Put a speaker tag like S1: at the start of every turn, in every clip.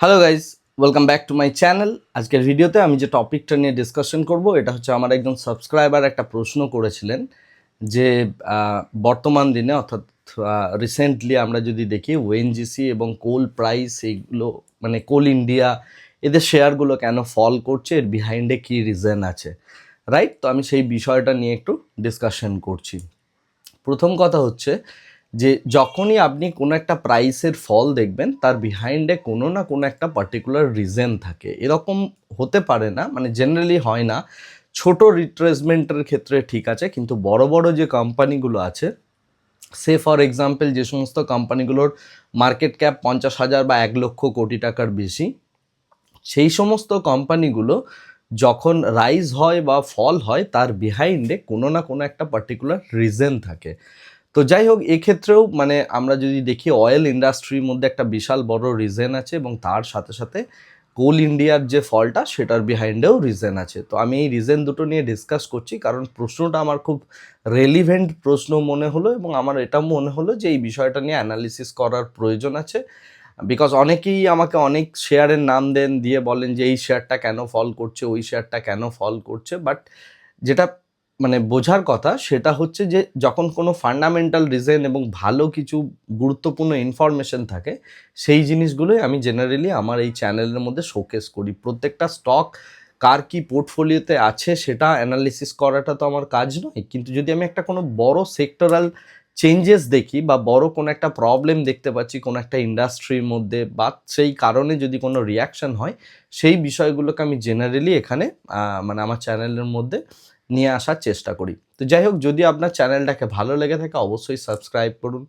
S1: Hello guys welcome back to my channel আজকের ভিডিওতে আমি যে টপিকটা নিয়ে ডিসকাশন করব, এটা হচ্ছে আমার একজন সাবস্ক্রাইবার একটা প্রশ্ন করেছিলেন যে বর্তমান দিনে অর্থাৎ রিসেন্টলি আমরা যদি দেখি ওএনজিসি এবং কোল প্রাইস এইগুলো মানে কোল ইন্ডিয়া এদের শেয়ারগুলো কেন ফল করছে? এর বিহাইন্ডে কী রিজন আছে? রাইট তো আমি সেই বিষয়টা নিয়ে একটু ডিসকাশন করছি। প্রথম কথা হচ্ছে যে যখনই আপনি কোনো একটা প্রাইসের ফল দেখবেন, তার বিহাইন্ডে কোনো না কোনো একটা পার্টিকুলার রিজন থাকে। এরকম হতে পারে না মানে জেনারেলি হয় না। ছোট রিট্রেসমেন্টের ক্ষেত্রে ঠিক আছে, কিন্তু বড় বড় যে কোম্পানিগুলো আছে, সে ফর এক্সাম্পল যে সমস্ত কোম্পানিগুলোর মার্কেট ক্যাপ পঞ্চাশ হাজার বা এক লক্ষ কোটি টাকার বেশি, সেই সমস্ত কোম্পানিগুলো যখন রাইজ হয় বা ফল হয়, তার বিহাইন্ডে কোনো না কোনো একটা পার্টিকুলার রিজন থাকে। তো যাই হোক এক্ষেত্রেও মানে আমরা যদি দেখি অয়েল ইন্ডাস্ট্রির মধ্যে একটা বিশাল বড় রিজেন আছে এবং তার সাথে সাথে কোল ইন্ডিয়ার যে ফলটা, সেটার বিহাইন্ডেও রিজেন আছে। তো আমি এই রিজেন দুটো নিয়ে ডিসকাস করছি, কারণ প্রশ্নটা আমার খুব রেলিভেন্ট প্রশ্ন মনে হলো এবং আমার এটা মনে হলো যে এই বিষয়টা নিয়ে অ্যানালিসিস করার প্রয়োজন আছে। বিকজ অনেকেই আমাকে অনেক শেয়ারের নাম দেন, দিয়ে বলেন যে এই শেয়ারটা কেন ফল করছে, ওই শেয়ারটা কেন ফল করছে বাট যেটা মানে বোঝার কথা সেটা হচ্ছে যে যখন কোনো ফান্ডামেন্টাল রিজন এবং ভালো কিছু গুরুত্বপূর্ণ ইনফরমেশন থাকে, সেই জিনিসগুলোই আমি জেনারেলি আমার এই চ্যানেলের মধ্যে শোকেস করি। প্রত্যেকটা স্টক কার কি পোর্টফোলিওতে আছে সেটা অ্যানালিসিস করাটা তো আমার কাজ নয়। কিন্তু যদি আমি একটা কোনো বড় সেক্টরাল চেঞ্জেস দেখি বা বড় কোনো একটা প্রবলেম দেখতে পাচ্ছি, কোনো একটা ইন্ডাস্ট্রির মধ্যে বা সেই কারণে যদি কোনো রিয়াকশন হয়, সেই বিষয়গুলোকে আমি জেনারেলি এখানে মানে আমার চ্যানেলের মধ্যে নিয়ে আসার চেষ্টা করি। তো যাই হোক, যদি আপনার চ্যানেলটাকে ভালো লেগে থাকে, অবশ্যই সাবস্ক্রাইব করুন,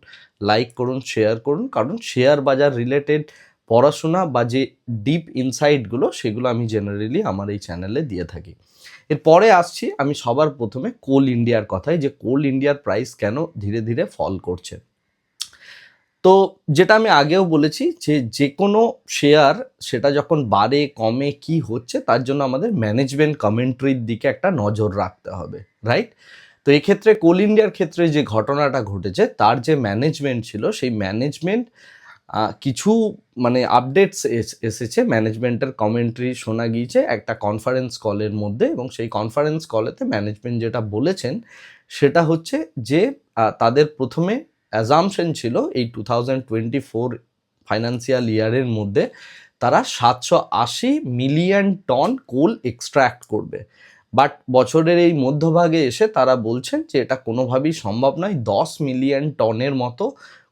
S1: লাইক করুন, শেয়ার করুন। কারণ শেয়ার বাজার রিলেটেড পড়াশোনা বা যে ডিপ ইনসাইটগুলো সেগুলো আমি জেনারেলি আমার এই চ্যানেলে দিয়ে থাকি। এরপরে আসছি আমি সবার প্রথমে কোল ইন্ডিয়ার কথায়, যে কোল ইন্ডিয়ার প্রাইস কেন ধীরে ধীরে ফল করছে। তো যেটা আমি আগেও বলেছি যে যে কোনো শেয়ার সেটা যখন বাড়ে, কমে, কি হচ্ছে, তার জন্য আমাদের ম্যানেজমেন্ট কমেন্ট্রির দিকে একটা নজর রাখতে হবে রাইট তো এক্ষেত্রে কোল ইন্ডিয়ার ক্ষেত্রে যে ঘটনাটা ঘটেছে, তার যে ম্যানেজমেন্ট ছিল, সেই ম্যানেজমেন্ট কিছু মানে আপডেটস এসেছে। ম্যানেজমেন্টের কমেন্ট্রি শোনা গিয়েছে একটা কনফারেন্স কলের মধ্যে এবং সেই কনফারেন্স কলেতে ম্যানেজমেন্ট যেটা বলেছেন, সেটা হচ্ছে যে তাদের প্রথমে অ্যাজামশন ছিল এই two thousand twenty four financial ইয়ারের মধ্যে তারা সাতশো আশি মিলিয়ন টন কোল এক্সট্র্যাক্ট করবে। বাট বছরের এই মধ্যভাগে এসে তারা বলছেন যে এটা কোনোভাবেই সম্ভব নয়, দশ মিলিয়ন টনের মতো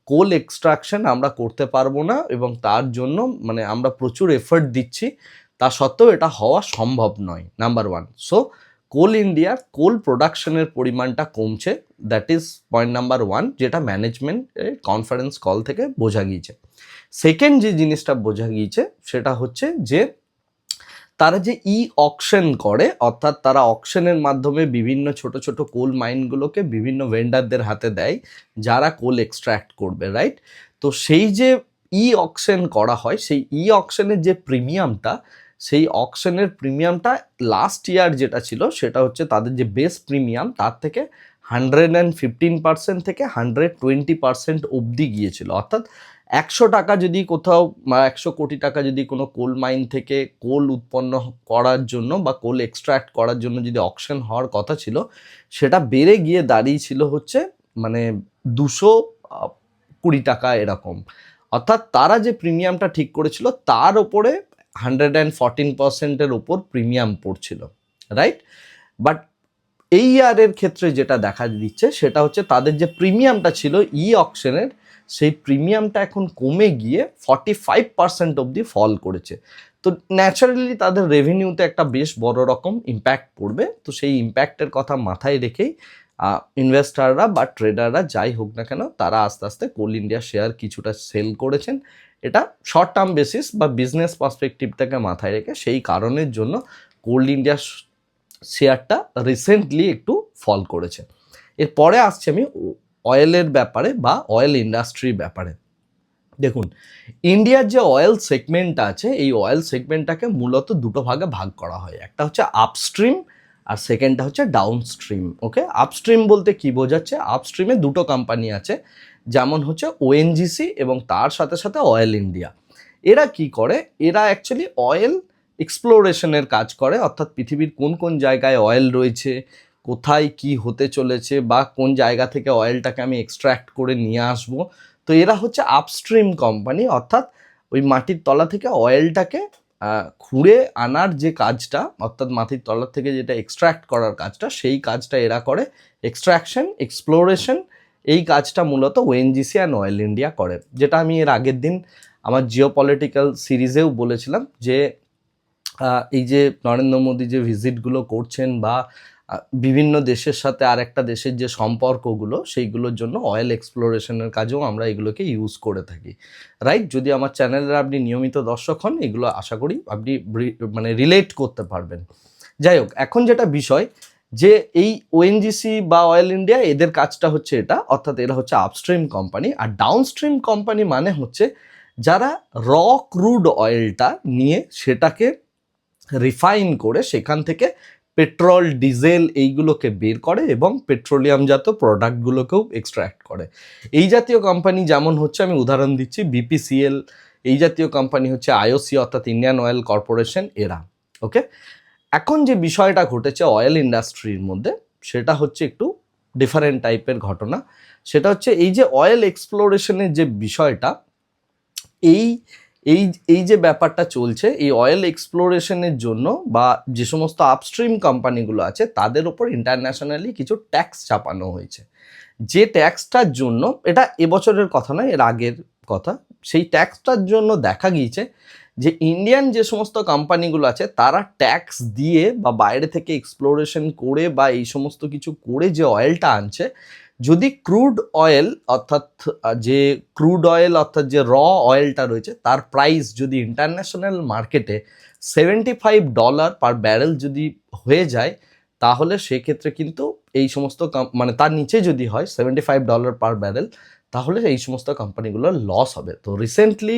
S1: কোল এক্সট্রাকশন আমরা করতে পারব না এবং তার জন্য মানে আমরা প্রচুর এফর্ট দিচ্ছি। তা সত্ত্বেও এটা হওয়া সম্ভব নয় নাম্বার ওয়ান সো কোল ইন্ডিয়ার কোল প্রোডাকশনের পরিমাণটা কমছে। That is point number one যেটা ম্যানেজমেন্ট কনফারেন্স কল থেকে বোঝা গিয়েছে। সেকেন্ড যে জিনিসটা বোঝা গিয়েছে, সেটা হচ্ছে যে তারা যে ই অকশন করে, অর্থাৎ তারা অকশনের মাধ্যমে বিভিন্ন ছোট ছোট কোল মাইনগুলোকে বিভিন্ন ভেন্ডারদের হাতে দেয়, যারা কোল এক্সট্র্যাক্ট করবে রাইট তো সেই যে ই অকশন করা হয়, সেই ই অকশনের যে প্রিমিয়ামটা সেই অকশনের প্রিমিয়ামটা লাস্ট ইয়ার যেটা ছিল, সেটা হচ্ছে তাদের যে বেস প্রিমিয়াম তার থেকে হান্ড্রেড অ্যান্ড ফিফটিন পার্সেন্ট থেকে হান্ড্রেড টোয়েন্টি পার্সেন্ট অবধি গিয়েছিল। অর্থাৎ একশো টাকা যদি কোথাও একশো কোটি টাকা যদি কোনো কোল মাইন থেকে কোল উৎপন্ন করার জন্য বা কোল এক্সট্র্যাক্ট করার জন্য যদি অকশন হওয়ার কথা ছিল, সেটা বেড়ে গিয়ে দাঁড়িয়েছিল হচ্ছে মানে দুশো কুড়ি টাকা এরকম। অর্থাৎ তারা যে প্রিমিয়ামটা ঠিক করেছিল, তার ওপরে হান্ড্রেড অ্যান্ড ফর্টিন পার্সেন্টের ওপর প্রিমিয়াম পড়ছিল রাইট বাট এই ইয়ারের ক্ষেত্রে যেটা দেখা দিচ্ছে সেটা হচ্ছে তাদের যে প্রিমিয়ামটা ছিল ই অকশনের, সেই প্রিমিয়ামটা এখন কমে গিয়ে ফর্টি ফাইভ পার্সেন্ট অবধি ফল করেছে। তো ন্যাচারালি তাদের রেভিনিউতে একটা বেশ বড় রকম ইম্প্যাক্ট পড়বে। তো সেই ইম্প্যাক্টের কথা মাথায় রেখেই ইনভেস্টাররা বা ট্রেডাররা যাই হোক না কেন, তারা আস্তে আস্তে কোল ইন্ডিয়া শেয়ার কিছুটা সেল করেছেন এটা শর্ট টার্ম বেসিস বা বিজনেস পার্সপেক্টিভ থেকে মাথায় রেখে সেই কারণের জন্য কোল্ড ইন্ডিয়া শেয়ারটা রিসেন্টলি একটু ফল করেছে। এরপরে আসছে আমি অয়েলের ব্যাপারে বা অয়েল ইন্ডাস্ট্রির ব্যাপারে। দেখুন ইন্ডিয়ার যে অয়েল সেগমেন্ট আছে, এই অয়েল সেগমেন্টটাকে মূলত দুটো ভাগে ভাগ করা হয়। একটা হচ্ছে আপস্ট্রিম আর সেকেন্ডটা হচ্ছে ডাউনস্ট্রিম ওকে আপস্ট্রিম বলতে কি বোঝাচ্ছে? আপস্ট্রিমে দুটো কোম্পানি আছে। যেমন হচ্ছে ওএনজিসি এবং তার সাথে সাথে অয়েল ইন্ডিয়া এরা কি করে? এরা অ্যাকচুয়ালি অয়েল এক্সপ্লোরেশনের কাজ করে, অর্থাৎ পৃথিবীর কোন কোন জায়গায় অয়েল রয়েছে, কোথায় কি হতে চলেছে বা কোন জায়গা থেকে অয়েলটাকে আমি এক্সট্র্যাক্ট করে নিয়ে আসব। তো এরা হচ্ছে আপস্ট্রিম কোম্পানি অর্থাৎ ওই মাটির তলা থেকে অয়েলটাকে খুঁড়ে আনার যে কাজটা, অর্থাৎ মাটির তলা থেকে যেটা এক্সট্র্যাক্ট করার কাজটা, সেই কাজটা এরা করে। এক্সট্রাকশন এক্সপ্লোরেশন এই কাজটা মূলত ওএনজিসি অ্যান্ড অয়েল ইন্ডিয়া করে যেটা আমি এর আগের দিন আমার জিও পলিটিক্যাল সিরিজেও বলেছিলাম যে এই যে নরেন্দ্র মোদী যে ভিজিটগুলো করছেন বা বিভিন্ন দেশের সাথে আর একটা দেশের যে সম্পর্কগুলো, সেইগুলোর জন্য অয়েল এক্সপ্লোরেশনের কাজেও আমরা এগুলোকে ইউজ করে থাকি। রাইট যদি আমার চ্যানেলের আপনি নিয়মিত দর্শক হন, এগুলো আশা করি আপনি মানে রিলেট করতে পারবেন। যাই হোক, এখন যেটা বিষয় যে এই ওএনজিসি বা অয়েল ইন্ডিয়া এদের কাজটা হচ্ছে এটা, অর্থাৎ এরা হচ্ছে আপস্ট্রিম কোম্পানি আর ডাউনস্ট্রিম কোম্পানি মানে হচ্ছে যারা র ক্রুড অয়েলটা নিয়ে সেটাকে রিফাইন করে সেখান থেকে পেট্রোল ডিজেল এইগুলোকে বের করে এবং পেট্রোলিয়ামজাত প্রোডাক্টগুলোকেও এক্সট্র্যাক্ট করে। এই জাতীয় কোম্পানি যেমন হচ্ছে আমি উদাহরণ দিচ্ছি বিপিসিএল এই জাতীয় কোম্পানি হচ্ছে আইওসি অর্থাৎ ইন্ডিয়ান অয়েল কর্পোরেশন এরা ওকে এখন যে বিষয়টা ঘটেছে অয়েল ইন্ডাস্ট্রির মধ্যে, সেটা হচ্ছে একটু ডিফারেন্ট টাইপের ঘটনা। সেটা হচ্ছে এই যে অয়েল এক্সপ্লোরেশনের যে বিষয়টা, এই এই এই যে ব্যাপারটা চলছে, এই অয়েল এক্সপ্লোরেশনের জন্য বা যে সমস্ত আপস্ট্রিম কোম্পানিগুলো আছে, তাদের ওপর ইন্টারন্যাশনালি কিছু ট্যাক্স চাপানো হয়েছে। যে ট্যাক্সটার জন্য, এটা এবছরের কথা নয়, এর আগের কথা, সেই ট্যাক্সটার জন্য দেখা গিয়েছে যে ইন্ডিয়ান যে সমস্ত কোম্পানিগুলো আছে, তারা ট্যাক্স দিয়ে বা বাইরে থেকে এক্সপ্লোরেশন করে বা এই সমস্ত কিছু করে যে অয়েলটা আনছে, যদি ক্রুড অয়েল অর্থাৎ যে ক্রুড অয়েল অর্থাৎ যে র অয়েলটা রয়েছে, তার প্রাইস যদি ইন্টারন্যাশনাল মার্কেটে seventy five dollar per barrel যদি হয়ে যায়, তাহলে সেক্ষেত্রে কিন্তু এই সমস্ত মানে তার নিচে যদি হয় seventy five dollar per barrel তাহলে এই সমস্ত কোম্পানিগুলোর লস হবে। তো রিসেন্টলি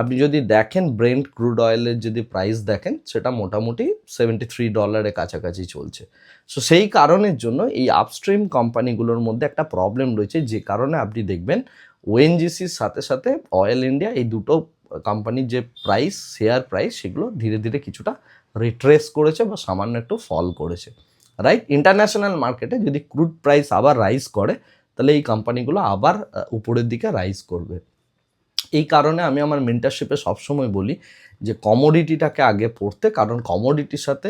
S1: আপনি যদি দেখেন ব্রেন্ট ক্রুড অয়েলের যদি প্রাইস দেখেন, সেটা মোটামুটি সেভেন্টি থ্রি ডলারের কাছাকাছি চলছে। সো সেই কারণের জন্য এই আপস্ট্রিম কোম্পানিগুলোর মধ্যে একটা প্রবলেম রয়েছে, যে কারণে আপনি দেখবেন ওএনজিসির সাথে সাথে অয়েল ইন্ডিয়া এই দুটো কোম্পানির যে প্রাইস শেয়ার প্রাইস সেগুলো ধীরে ধীরে কিছুটা রিট্রেস করেছে বা সামান্য একটু ফল করেছে। রাইট ইন্টারন্যাশনাল মার্কেটে যদি ক্রুড প্রাইস আবার রাইজ করে তাহলে এই কোম্পানিগুলো আবার উপরের দিকে রাইজ করবে। এই কারণে আমি আমার মেন্টারশিপে সবসময় বলি যে কমোডিটিটাকে আগে পড়তে, কারণ কমোডিটির সাথে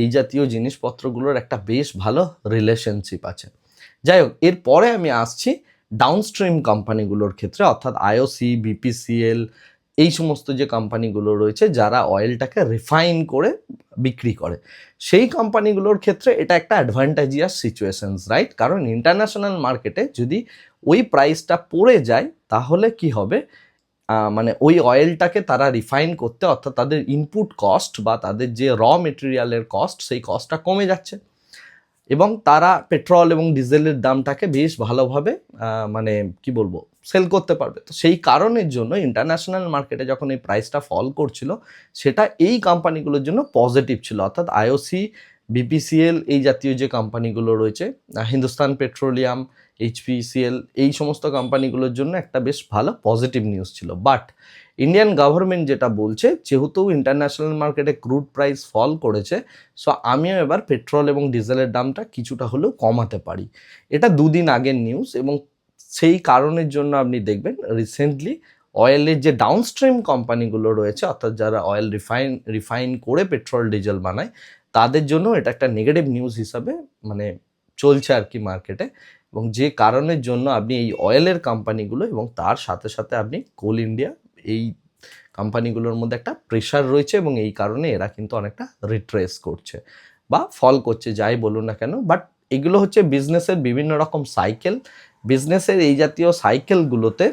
S1: এই জাতীয় জিনিসপত্রগুলোর একটা বেশ ভালো রিলেশনশিপ আছে। যাই হোক এরপরে আমি আসছি ডাউনস্ট্রিম কোম্পানিগুলোর ক্ষেত্রে, অর্থাৎ আইওসি বিপিসিএল এই সমস্ত যে কোম্পানিগুলো রয়েছে, যারা অয়েলটাকে রিফাইন করে বিক্রি করে, সেই কোম্পানিগুলোর ক্ষেত্রে এটা একটা অ্যাডভান্টেজিয়াস সিচুয়েশনস রাইট কারণ ইন্টারন্যাশনাল মার্কেটে যদি ওই প্রাইসটা পড়ে যায়, তাহলে কি হবে? মানে ওই অয়েলটাকে তারা রিফাইন করতে অর্থাৎ তাদের ইনপুট কস্ট বা তাদের যে র মেটেরিয়ালের কস্ট সেই কস্টটা কমে যাচ্ছে। এবং তারা পেট্রোল এবং ডিজেলের দামটাকে বেশ ভালোভাবে মানে কি বলব, সেল করতে পারবে। তো সেই কারণের জন্য ইন্টারন্যাশনাল মার্কেটে যখন এই প্রাইসটা ফল করছিল, সেটা এই কোম্পানিগুলোর জন্য পজিটিভ ছিল। অর্থাৎ আইওসি বিপিসিএল এই জাতীয় যে কোম্পানিগুলো রয়েছে হিন্দুস্তান পেট্রোলিয়াম এইচপিসিএল এই সমস্ত কোম্পানিগুলোর জন্য একটা বেশ ভালো পজিটিভ নিউজ ছিল। বাট ইন্ডিয়ান গভর্নমেন্ট যেটা বলছে, যেহেতু ইন্টারন্যাশনাল মার্কেটে ক্রুড প্রাইস ফল করেছে সো আমিও এবার পেট্রোল এবং ডিজেলের দামটা কিছুটা হলেও কমাতে পারি। এটা দুদিন আগের নিউজ এবং সেই কারণের জন্য আপনি দেখবেন রিসেন্টলি অয়েলের যে ডাউনস্ট্রিম কোম্পানিগুলো রয়েছে, অর্থাৎ যারা অয়েল রিফাইন রিফাইন করে পেট্রোল ডিজেল বানায়, তাদের জন্য এটা একটা নেগেটিভ নিউজ হিসাবে মানে চলছে আর কি মার্কেটে এবং যে কারণের জন্য আপনি এই অয়েলের কোম্পানিগুলো এবং তার সাথে সাথে আপনি কোল ইন্ডিয়া এই কোম্পানিগুলোর মধ্যে একটা প্রেশার রয়েছে এবং এই কারণে এরা কিন্তু অনেকটা রিট্রেস করছে বা ফল করছে, যাই বলুন না কেন। বাট এগুলো হচ্ছে বিজনেসের বিভিন্ন রকম সাইকেল বিজনেসের এই জাতীয় সাইকেলগুলোতে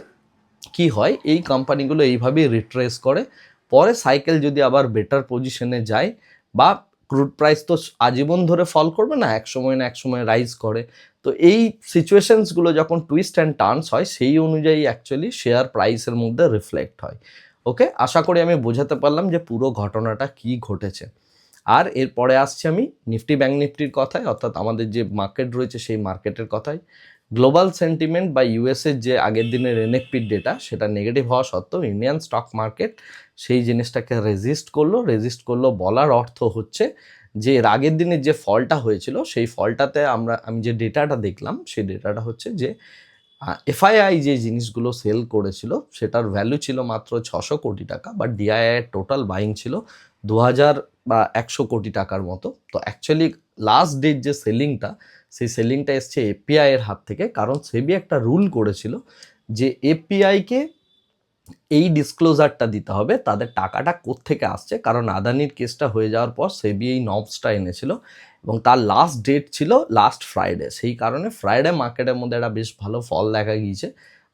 S1: কি হয়? এই কোম্পানিগুলো এইভাবেই রিট্রেস করে। পরে সাইকেল যদি আবার বেটার পজিশনে যায় বা ক্রুড প্রাইস তো আজীবন ধরে ফল করবে না, এক সময় না এক সময় রাইজ করে। তো এই সিচুয়েশনসগুলো যখন টুইস্ট অ্যান্ড টার্নস হয়, সেই অনুযায়ী অ্যাকচুয়ালি শেয়ার প্রাইসের মধ্যে রিফ্লেক্ট হয়। ওকে আশা করি আমি বোঝাতে পারলাম যে পুরো ঘটনাটা কি ঘটেছে। আর এরপরে আসছি আমি নিফটি ব্যাংক নিফটির কথায়, অর্থাৎ আমাদের যে মার্কেট রয়েছে সেই মার্কেটের কথায়। গ্লোবাল সেন্টিমেন্ট বা ইউএসের যে আগের দিনের এনএফপির ডেটা সেটা নেগেটিভ হওয়া সত্ত্বেও ইন্ডিয়ান স্টক মার্কেট সেই জিনিসটাকে রেজিস্ট করল। রেজিস্ট করল বলার অর্থ হচ্ছে যে এর আগের দিনের যে ফলটা হয়েছিল, সেই ফলটাতে আমরা, আমি যে ডেটাটা দেখলাম, সেই ডেটাটা হচ্ছে যে এফআইআই যে জিনিসগুলো সেল করেছিল, সেটার ভ্যালু ছিল মাত্র ছশো কোটি টাকা বা ডিআইআই টোটাল বাইং ছিল দু হাজার বা একশো কোটি টাকার মতো। তো অ্যাকচুয়ালি লাস্ট ডেট যে সেলিংটা সেই সেলিংটা এসছে এপিআই এর হাত থেকে। কারণ সেবি একটা রুল করেছিল যে এপিআইকে এই ডিসক্লোজারটা দিতে হবে, তাদের টাকাটা কোত্থেকে আসছে? কারণ আদানির কেসটা হয়ে যাওয়ার পর সেবি এই নবসটা এনেছিল এবং তার লাস্ট ডেট ছিল লাস্ট ফ্রাইডে সেই কারণে ফ্রাইডে মার্কেটের মধ্যে একটা বেশ ভালো ফল দেখা গিয়েছে।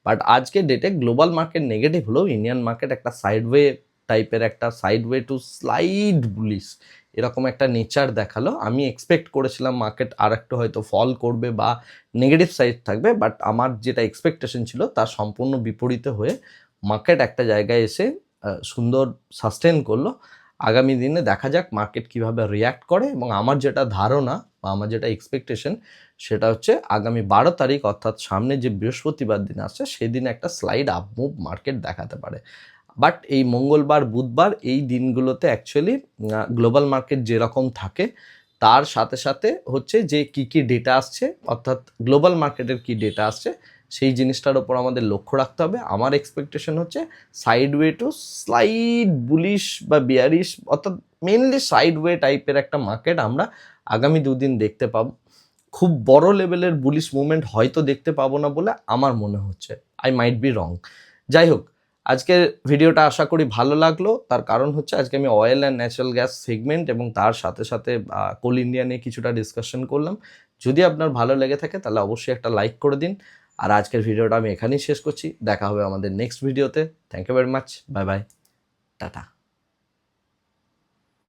S1: বাট আজকে ডেটে গ্লোবাল মার্কেট নেগেটিভ হলেও ইন্ডিয়ান মার্কেট একটা সাইডওয়ে টাইপের একটা সাইডওয়ে টু স্লাইড বুলিশ এরকম একটা নেচার দেখাল। আমি এক্সপেক্ট করেছিলাম মার্কেট আর একটু হয়তো ফল করবে বা নেগেটিভ সাইড থাকবে বাট আমার যেটা এক্সপেকটেশন ছিল তার সম্পূর্ণ বিপরীতে হয়ে মার্কেট একটা জায়গায় এসে সুন্দর সাস্টেন করল। আগামী দিনে দেখা যাক মার্কেট কীভাবে রিয়্যাক্ট করে এবং আমার যেটা ধারণা বা আমার যেটা এক্সপেকটেশন সেটা হচ্ছে আগামী বারো তারিখ অর্থাৎ সামনে যে বৃহস্পতিবার দিন আসছে, সেদিন একটা স্লাইড আপ মুভ মার্কেট দেখাতে পারে। বাট এই মঙ্গলবার, বুধবার এই দিনগুলোতে অ্যাকচুয়ালি গ্লোবাল মার্কেট যেরকম থাকে, তার সাথে সাথে হচ্ছে যে কি কি ডেটা আসছে, অর্থাৎ গ্লোবাল মার্কেটের কি ডেটা আসছে, সেই জিনিসটার ওপর আমাদের লক্ষ্য রাখতে হবে। আমার এক্সপেকটেশন হচ্ছে সাইডওয়ে টু স্লাইড বুলিশ বা বিয়ারিশ অর্থাৎ মেনলি সাইডওয়ে টাইপের একটা মার্কেট আমরা আগামী দুদিন দেখতে পাবো। খুব বড় লেভেলের বুলিশ মুভমেন্ট হয়তো দেখতে পাবো না বলে আমার মনে হচ্ছে। আই মাইট বি রং যাই হোক আজকের ভিডিওটা আশা করি ভালো লাগল। তার কারণ হচ্ছে আজকে আমি oil and natural gas segment এবং তার সাথে সাথে কোল ইন্ডিয়া নিয়ে কিছুটা ডিসকাশন করলাম। যদি আপনার ভালো লেগে থাকে তাহলে অবশ্যই একটা লাইক করে দিন। আর আজকের ভিডিওটা আমি এখানেই শেষ করছি। দেখা হবে আমাদের নেক্সট ভিডিওতে thank you very much bye bye tata